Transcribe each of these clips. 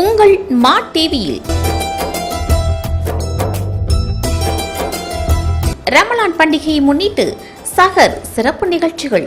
உங்கள் மா டிவியில் ரமலான் பண்டிகையை முன்னிட்டு சகர் சிறப்பு நிகழ்ச்சிகள்.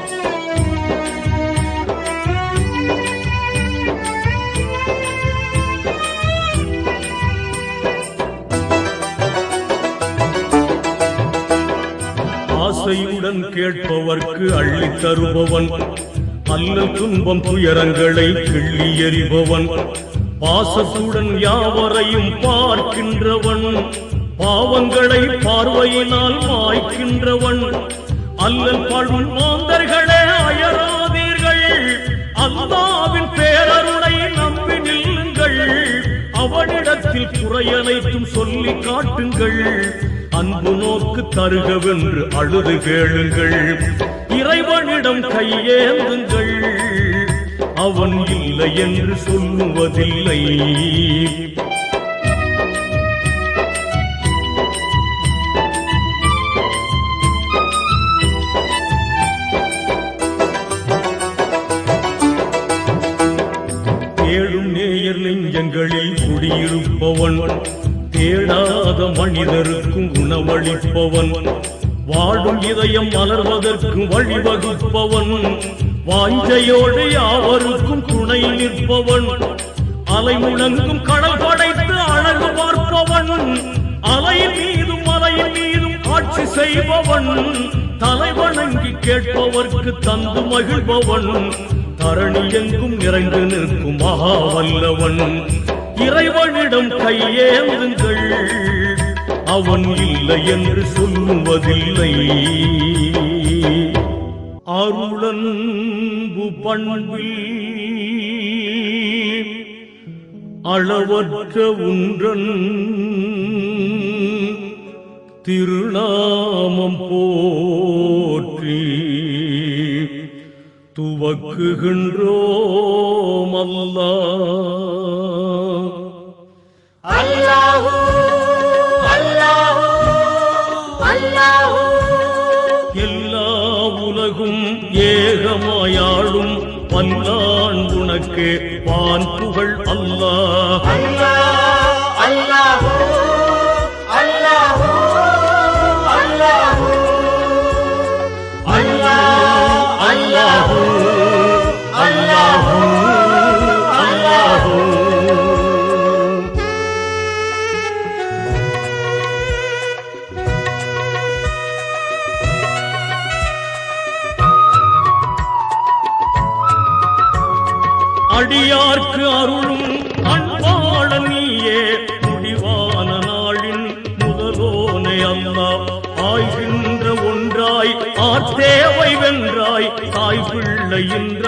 ஆசையுடன் கேட்பவர்க்கு அள்ளி தருபவன். அல்லல் துன்பம் துயரங்களை கிள்ளி எறிபவன். பாசத்துடன் யாவரையும் பார்க்கின்றவன். பாவங்களை பார்வையினால் மாய்க்கின்றவன். அல்லல் பழும் மாந்தர்களே அயராதீர்கள். அல்லாவின் பேரருளை நம்பி நில்லுங்கள். அவனிடத்தில் குறையனைத்தும் சொல்லி காட்டுங்கள். அன்பு நோக்கு தருகவென்று அழுது கேளுங்கள். இறைவனிடம் கையேந்துங்கள். அவன் இல்லை என்று சொல்லுவதில்லை. தேடும் நேயர் நெஞ்சங்களில் குடியிருப்பவன் தேடாத மனிதருக்கும் உணவளிப்பவன் வாழும் இதயம் மலர்வதற்கு வழிவகுப்பவன். வாஞ்சையோடு யாவருக்கும் துணை நிற்பவன். அலை முழங்கும் கடல் படைத்து அழகு பார்ப்பவன். அலை மீதும் மலை மீதும் ஆட்சி செய்பவன். தலைவணங்கி கேட்பவர்க்கு தந்து மகிழ்பவன். தரணி எங்கும் நிறைந்து நிற்கும் மகாவல்லவன். இறைவனிடம் கையேந்துங்கள். அவன் இல்லை என்று சொல்லுவதில்லை. அருளன்பு பண்பில் அளவற்ற ஒன்றன் திருநாமம் போற்றி துவக்குகின்றோம் அல்லா அல்லாஹு அல்லாஹு அல்லாஹு. எல்லா உலகும் ஏகமாயாளும் பல்லான் உனக்கு பான் புகழ் அல்லாஹ். அல்லாஹ். அடியார்க்கு அருளும் அன்பாள நீயே முடிவான நாளின் முதலோனை அல்லா. ஆய்கின்ற ஒன்றாய் ஆத்தேவை வென்றாய் தாய் பிள்ளையின்றாய்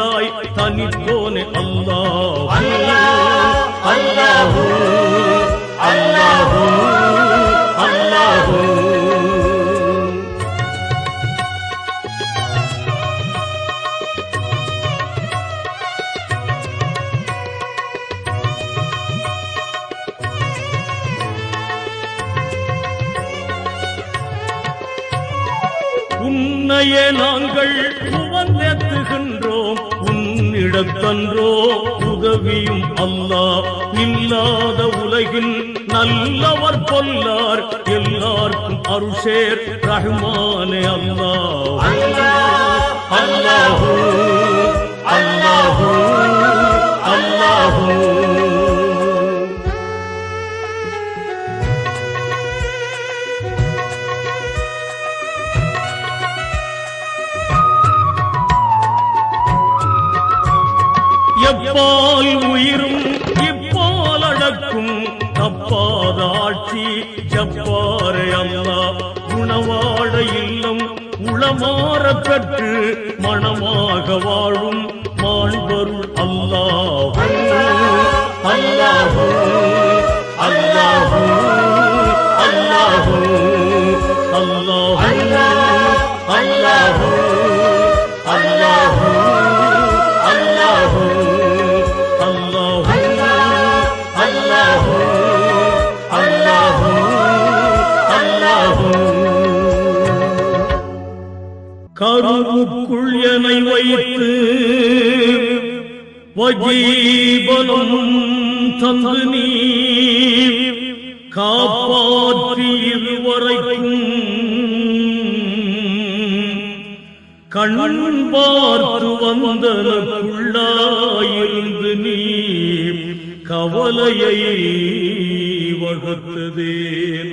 உலகில் நல்லவர் பொல்லார் எல்லாருக்கும் அருஷேர் ரஹ்மானே அல்லாஹ் அல்லாஹூ அல்லாஹூ அல்லாஹூ எப்பால் உணவாட இல்லம் உளமாற பெற்று மணமாக வாழும் மாண்பருள் அல்லாஹ் அல்லாஹூ. அல்லாஹூ அல்லாஹூ அல்லாஹூ அல்லாஹூ அல்லாஹூ. கருவுக்குள் என்னை வைத்து வஜீபனம் தந்து நீ காப்பாற்றி இதுவரைக்கும் கண் பார்த்து வந்தனக்குள்ளாயிருந்து நீ கவலையை வகுத்ததேன்.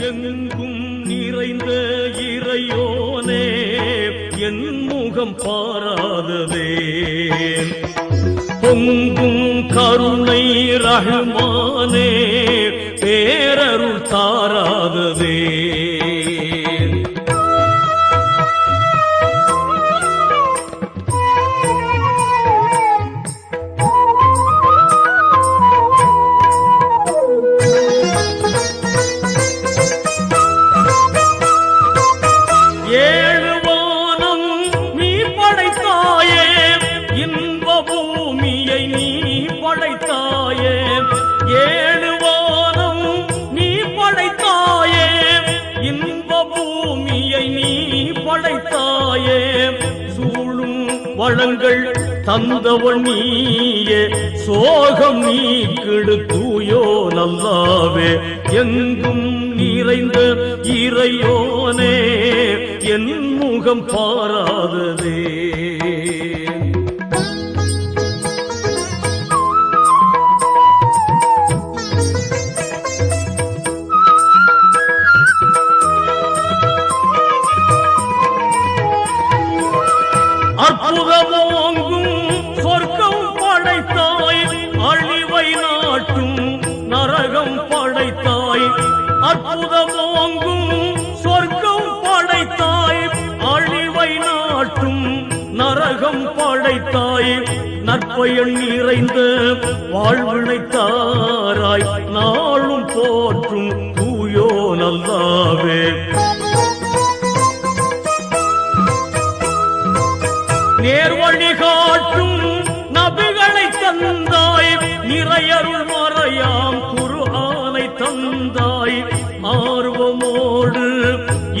எங்கும் நிறைந்த இறையோனே என் முகம் பாராததே. பொங்கும் கருணை ரகுமானே பேரருள் தாராததே. வீடு தூயோ நல்லாவே எங்கும் நிறைந்த இறையோனே என் முகம் பாராததே. படைத்தாய் அற்புதமோங்கும் சொர்க்கம் படைத்தாய் அழிவை நாட்டும் நரகம் படைத்தாய். நற்பயன் நிறைந்த வாழ்வினைத்தாராய் நாளும் போற்றும் தூயோ நல்லாவே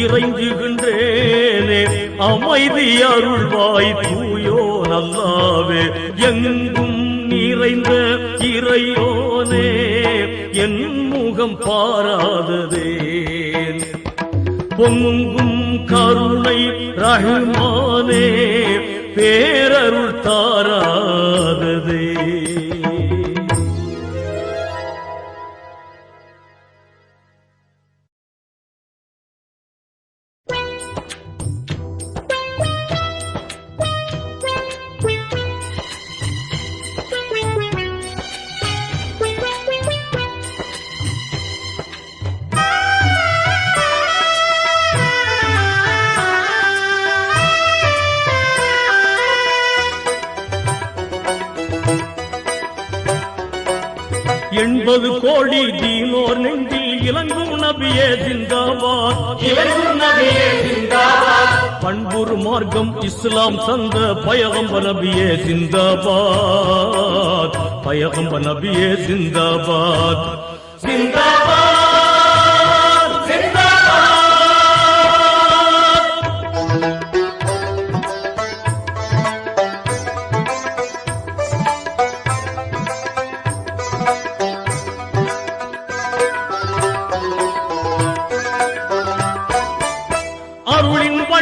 இறைஞ்சுகின்றேனே அமைதி அருள்வாய் தூயோ நல்லாவே. எங்கும் நிறைந்த இறையோனே என் முகம் பாராததே. பொங்கும் கருணை ரஹ்மானே பேரருள் தாராததே. பண்புரு மார்க்கம் இஸ்லாம் சந்த பயகம்ப நபியே சிந்தாபாத். பயகம்ப நபியே சிந்தாபாத். சிந்தாபாத்.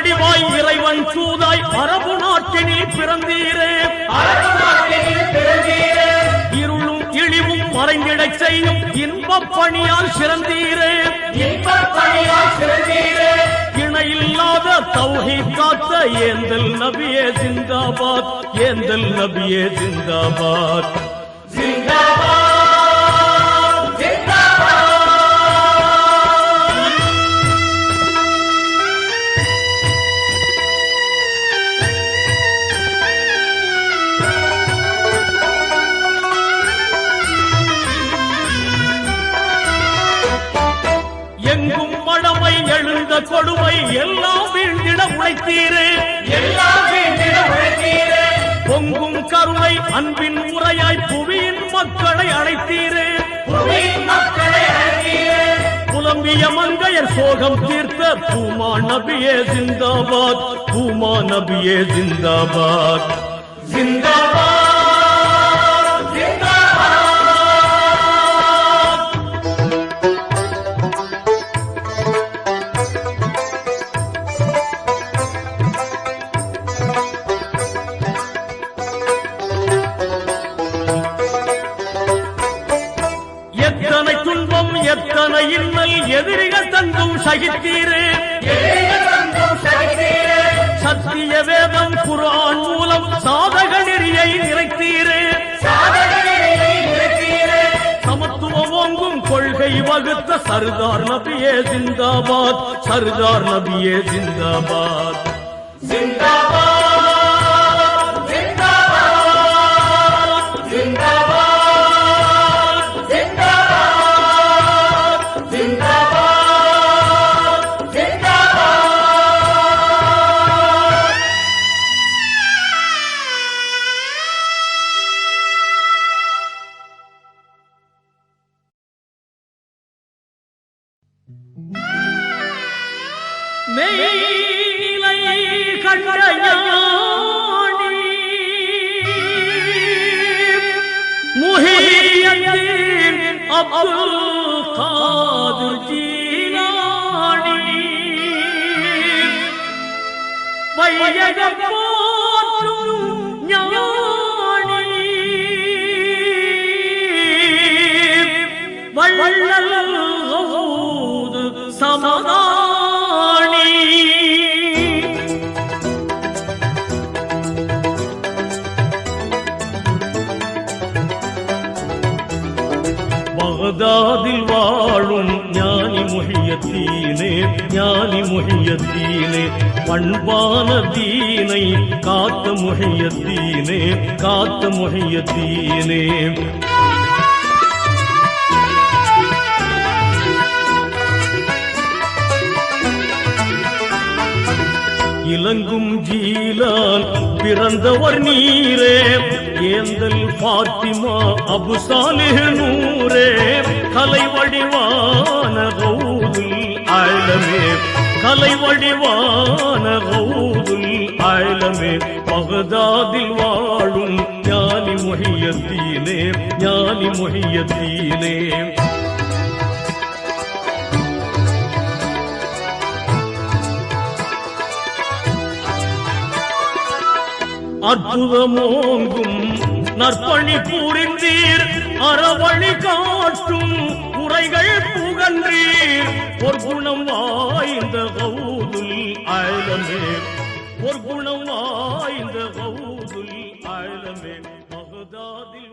வடிவாய் இறைவன் சூதாய் அரபு நாட்டினில் பிறந்தீரே. இருளும் இழிவும் மறைந்திடச் செய்யும் இன்பப் பணியால் சிறந்தீரே. இணையில்லாத தௌஹி காத்த ஏந்தல் நபியே ஜிந்தாபாத் ஏந்தல் நபியே ஜிந்தாபாத். ஜிந்தாபாத். அன்பின் முறையாய் புவியின் மக்களை அழைத்தீரே. புலம்பிய மங்கையர் சோகம் தீர்த்த பூமா நபியே ஜிந்தாபாத். பூமா நபியே ஜிந்தாபாத். ஜிந்தாபாத். சகித்தீரே. சத்திய வேதம் குர்ஆன் மூலம் சாதக நெறியை நிறைத்தீரே. சமத்துவம் ஓங்கும் கொள்கை வகுத்த சர்தார் நபியே ஜிந்தாபாத். சர்தார் நபியே ஜிந்தாபாத் ஜிந்தாபாத். பகதாதில் வாழும் ஞானி முஹியத்தீனே ஞானி முஹியத்தீனே பண்பான தீனை காத்த முஹியத்தீனே காத்த முஹியத்தீனே இலங்கும் ஜீலான் பிறந்தவர் நீரே. ஏந்தல் பாத்திமா அபு நூரே. கலை வடிவான கௌதுல் ஆழமே. கலை வடிவான கௌதுல் ஆழமே. பகதாதில் வாழும் ஞானி மொழியத்தீனே ஞானி மொழியத்தீனே அற்புதமோங்கும் நற்பணி புரிந்தீர் அறவழி காட்டும் உரைகள் புகன்றீர். ஒரு குணம் வாய்ந்த கௌதுல் அழமே ஒரு குணம் வாய்ந்த கௌதுல் ஆழமே. பகதாதில்